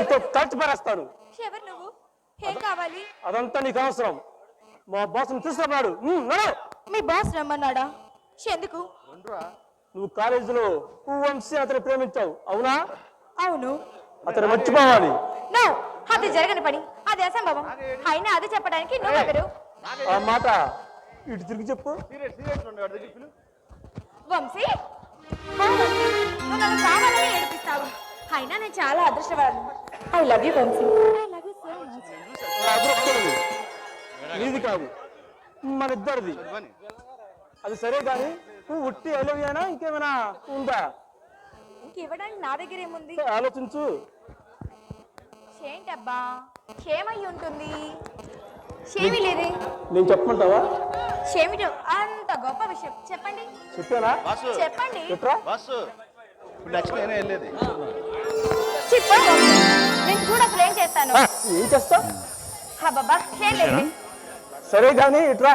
నీతో కలిసి పరేస్తాను ఎవరు నువ్వు? ఏం కావాలి? అదంతా నీకు అవసరం. మా బాస్ని తీసుకున్నాడు మీ బాస్ రమ్మన్నాడా? ఎందుకు? నువ్వు కాలేజీలో వంశీ అతను ప్రేమించావు అవునా? అవును. అతను మర్చిపోవాలి. నో అది జరగని పని. అది అసంభవం. అయినా అది చెప్పడానికి నువ్వెవరు ఆ మాట ఇటు తిరిగి చెప్పు. వంశీ ఓ వంశీ, నువ్వు నన్ను కావాలని ఏడిపిస్తావు. అయినా నేను చాలా అదృష్టవాడు I love you Vamsi I love నీది కాదు. మన ఇద్దరిది అది సరే కానీ నువ్వు ఉట్టి అలవియానా ఇంకేమైనా ఉందా? ఇంకివ్వడానికి నా దగ్గర ఏముంది? ఆలోచించు. ఏంటబ్బా? ఏమై ఉంటుంది. ఏమీ లేదే. నేను చెప్పమంటావా? ఏమిటో అంత గొప్ప విషయం. చెప్పండి. చెప్పానా? చెప్పండి. నెక్స్ట్ నేనే వెళ్ళేది. చెప్పండి నేను చూడ అసలు ఏం చేస్తాను ఏం చేస్తా బాబా ఏం లేదు. సరే కానీ ఇట్రా.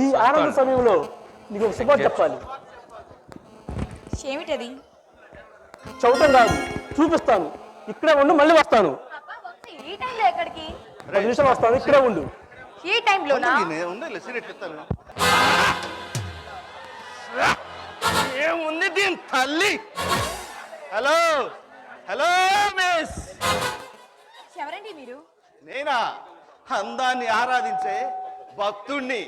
ఈ ఆనంద సమయంలో నీకు ఒక శుభం చెప్పాలి. ఏమిటది? చవటం కాదు చూపిస్తాను. ఇక్కడే ఉండు మళ్ళీ వస్తాను. ఈ టైంలో ఎక్కడికి? పది నిమిషాలు వస్తాను ఇక్కడే ఉండు. ఈ టైంలోనా? ఉంది సిగరెట్ ఇస్తాను ఏముంది దీని తల్లి? హలో? హలో మిస్ ఎవరండి మీరు? నేనా? అందాన్ని ఆరాధించే భక్తుణ్ణి.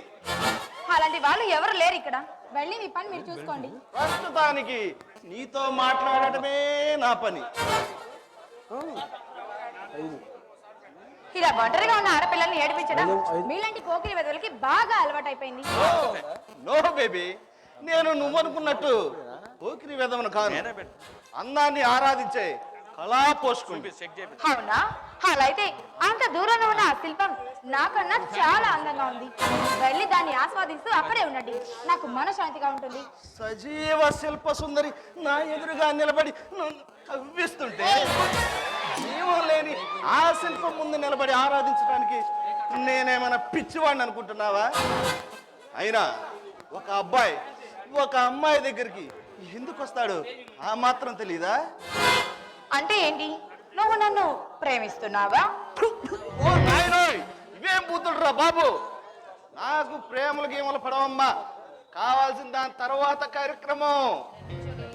అలాంటి వాళ్ళు ఎవరు లేరు ఇక్కడ. వెళ్ళి మీ పని మీరు చూసుకోండి. ప్రస్తుతానికి నీతో మాట్లాడటమే నా పని. ఇలా ఒంటరిగా ఉన్న ఆడపిల్లల్ని ఏడిపించడం మీలాంటి కోకిలి వెదవులకి బాగా అలవాటైపోయింది. నో బేబీ నేను నువ్వనుకున్నట్టు పోకిరి వేదమును కాను. అందాన్ని ఆరాధించే కళా అవునా? అలా అయితే అంత దూరంలో ఉన్న ఆ శిల్పం నాకన్నా చాలా అందంగా ఉంది. వెళ్ళి దాన్ని ఆస్వాదిస్తూ అక్కడే ఉండండి. నాకు మనశాంతిగా ఉంటుంది. సజీవ శిల్ప సుందరి నా ఎదురుగా నిలబడి నన్ను కవ్విస్తుంటే జీవం లేని ఆ శిల్పం ముందు నిలబడి ఆరాధించడానికి నేనేమైనా పిచ్చివాడిని అనుకుంటున్నావా? అయినా ఒక అబ్బాయి ఒక అమ్మాయి దగ్గరికి ఎందుకు వస్తాడు? ఆ మాత్రం తెలీదా? అంటే ఏంటి? నువ్వు నన్ను ప్రేమిస్తున్నావా? ఓ నాయనోయ్ ఇవేం బూతుడురా బాబు? నాకు ప్రేమలు గీమలు పడవమ్మా. కావాల్సిన దాని తర్వాత కార్యక్రమం.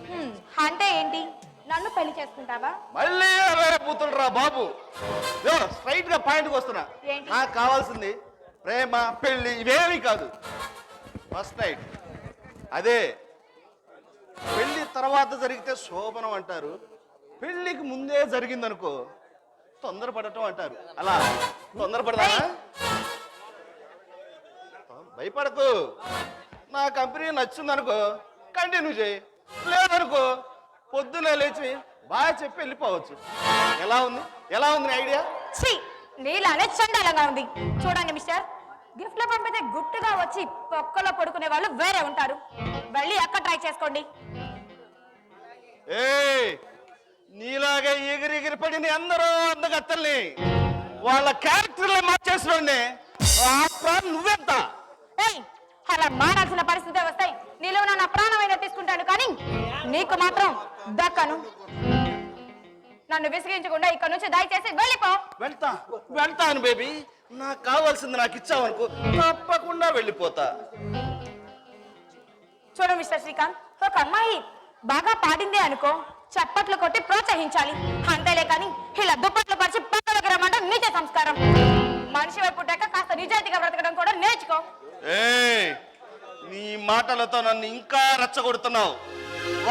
హ్మ్, అంటే ఏంటి? నన్ను పెళ్ళి చేసుకుంటావా? మళ్ళీ అవే బూతుడురా బాబు. స్ట్రైట్గా పాయింట్కి వస్తున్నా. ఏంటి? నాకు కావాల్సింది ప్రేమ పెళ్ళి ఇవేమీ కాదు. ఫస్ట్ నైట్ అదే పెళ్ళి తర్వాత జరిగితే శోభనం అంటారు. పెళ్ళికి ముందే జరిగిందనుకో తొందరపడటం అంటారు. అలా తొందరపడదా? భయపడకు. నా కంపెనీ నచ్చిందనుకో కంటిన్యూ చేయి. లేదనుకో పొద్దున్నే లేచి బాగా చెప్పి వెళ్ళిపోవచ్చు. ఎలా ఉంది? ఎలా ఉంది ఐడియా? ఛీ! నీలానే చండాలంగా ఉంది. చూడండి మిస్టర్. గిఫ్ట్లో పంపితే గుట్టుగా వచ్చి పొక్కలో పడుకునే వాళ్ళు వేరే ఉంటారు. వెళ్ళి అక్కడ ట్రై చేసుకోండి. ఏ నీలాగా ఎగిరి ఎగిరి పడిన అందరూ అందగత్తల్ని వాళ్ళ క్యారెక్టర్లే ఆ ప్రాణం నువ్వెంత? ఏయ్ అలా మారాల్సిన పరిస్థితి వస్తాయి. నీలో నా ప్రాణమైన తీసుకుంటాను కానీ నీకు మాత్రం దక్కను. నన్ను విసిగించకుండా ఇక్కడ నుంచి దయచేసి వెళ్ళిపో. వెళ్తా వెళ్తాను బేబీ. నాకు కావాల్సింది నాకు ఇచ్చావనుకో తప్పకుండా వెళ్ళిపోతా. చూడు మిస్టర్ శ్రీకాంత్ ఒక అమ్మాయి బాగా పాడిందే అనుకో చప్పట్లు కొట్టి ప్రోత్సహించాలి. అంతేలే కానీ ఇలా దుప్పట్లు పరిచి పక్కన దగ్గర నీచే సంస్కారం. మనిషి వైపు పుట్టాక కాస్త నిజాయితీగా బ్రతకడం కూడా నేర్చుకో. ఏయ్ నీ మాటలతో నన్ను ఇంకా రెచ్చగొడుతున్నావు.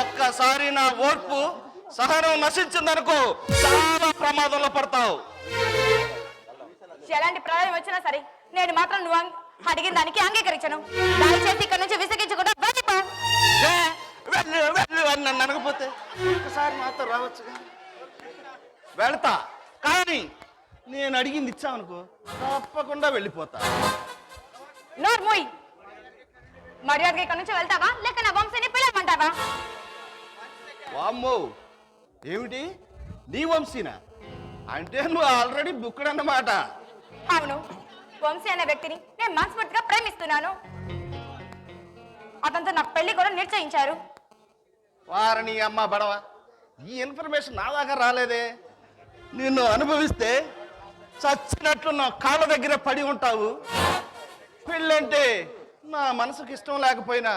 ఒక్కసారి నా ఓర్పు సహనం నశించిందనుకో చాలా ప్రమాదంలో పడతావు. ఎలాంటి ప్రయోజనం వచ్చినా సరే నేను మాత్రం నువ్వు అడిగిన దానికి అంగీకరించను. దయచేసి ఇక్కడ నుంచి విసిగించకుండా ఏ, వెళ్ళు వెళ్ళు అని నన్ను అనకపోతే ఒక్కసారి నాతో రావచ్చుగా. వెళ్తా కానీ నేను అడిగింది ఇచ్చావనుకో తప్పకుండా వెళ్ళిపోతా. నోర్ మూయ్. మర్యాదగా ఇక్కడ నుంచి వెళ్తావా? లేక నా వంశీని పిలవమంటావా? వామ్మో ఏమిటి? నీ వంశీనా? అంటే నువ్వు ఆల్రెడీ బుక్కుడు అన్నమాట. అవును. వంశీ అనే వ్యక్తిని నేను మనస్ఫూర్తిగా ప్రేమిస్తున్నాను. అతనితో నా పెళ్ళి కూడా నిశ్చయించారు. వారిని అమ్మ బడవ ఈ ఇన్ఫర్మేషన్ నా దాకా రాలేదే. నిన్ను అనుభవిస్తే చచ్చినట్లు నా కాళ్ళ దగ్గర పడి ఉంటావు. పెళ్ళంటే నా మనసుకు ఇష్టం లేకపోయినా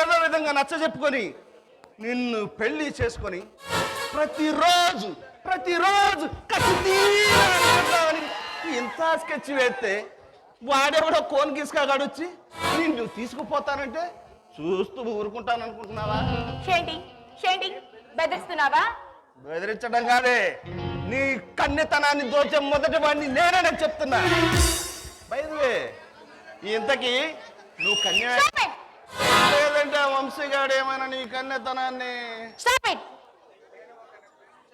ఏదో విధంగా నచ్చ చెప్పుకొని నిన్ను పెళ్ళి చేసుకొని ప్రతిరోజు ప్రతిరోజు కసి ఇంత స్కెచ్ వేస్తే వాడెవడో కోన్ గీసుకాగాడొచ్చి నిన్ను తీసుకుపోతానంటే చూస్తూ ఊరుకుంటాను అనుకుంటున్నావా బెదిరిస్తున్నావా బెదిరించడం కాదే నీ కన్నెతనాన్ని దోచే మొదటి వాడిని నేనే చెప్తున్నా బయలువే ఇంతకీ నువ్వు కన్య! లేదంటే వంశీగాడు ఏమైనా నీ కన్నెతనాన్ని!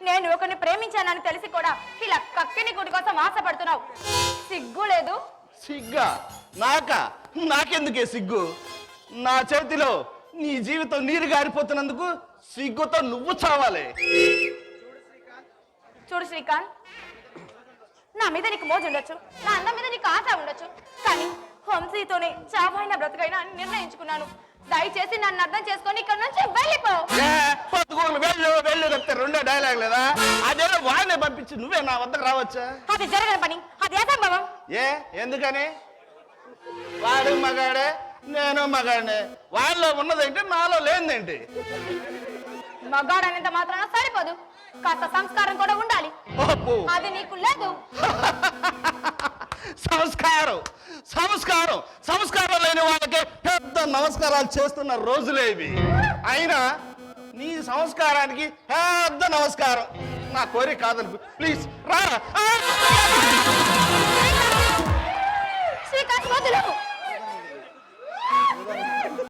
నేను ఒకరిని ప్రేమించానని తెలిసి కూడా ఇలా కక్కిని గుడి కోసం ఆశపడుతున్నావు. సిగ్గు లేదు? సిగ్గా? నాక? నాకెందుకే సిగ్గు? నా చేతిలో నీ జీవితం నీరు గారిపోతున్నందుకు సిగ్గుతో నువ్వు చావాలి. చూడు శ్రీకాంత్ నా మీద నీకు మోజు ఉండొచ్చు నా అందం మీద నీకు ఆశ ఉండొచ్చు కానీ వంశీతోనే చావైన బ్రతుకైనా అని నిర్ణయించుకున్నాను. దయచేసి నన్ను అర్థం చేసుకొని ఇక్కడ నుంచి వెళ్ళిపో. రెండో డైలాగ్ లేదా? అదేదో వాడినే పంపించి నువ్వే నా వద్దకు రావచ్చా? అది జరగని పని. అది అసంభవం ఏ? ఎందుకని? వాడు మగాడే నేను మగాడే వాళ్ళలో ఉన్నదేంటి నాలో లేనిదేంటి? మగాడనేంత మాత్రాన సరిపోదు. కాస్త సంస్కారం కూడా ఉండాలి. అది నీకు లేదు. సంస్కారం. సంస్కారం. సంస్కారం లేని వాళ్ళకి పెద్ద నమస్కారాలు చేస్తున్న రోజులే ఇవి. అయినా నీ సంస్కారానికి పెద్ద నమస్కారం. నా కోరిక కాదనుకు. ప్లీజ్ రా శ్రీకాంత్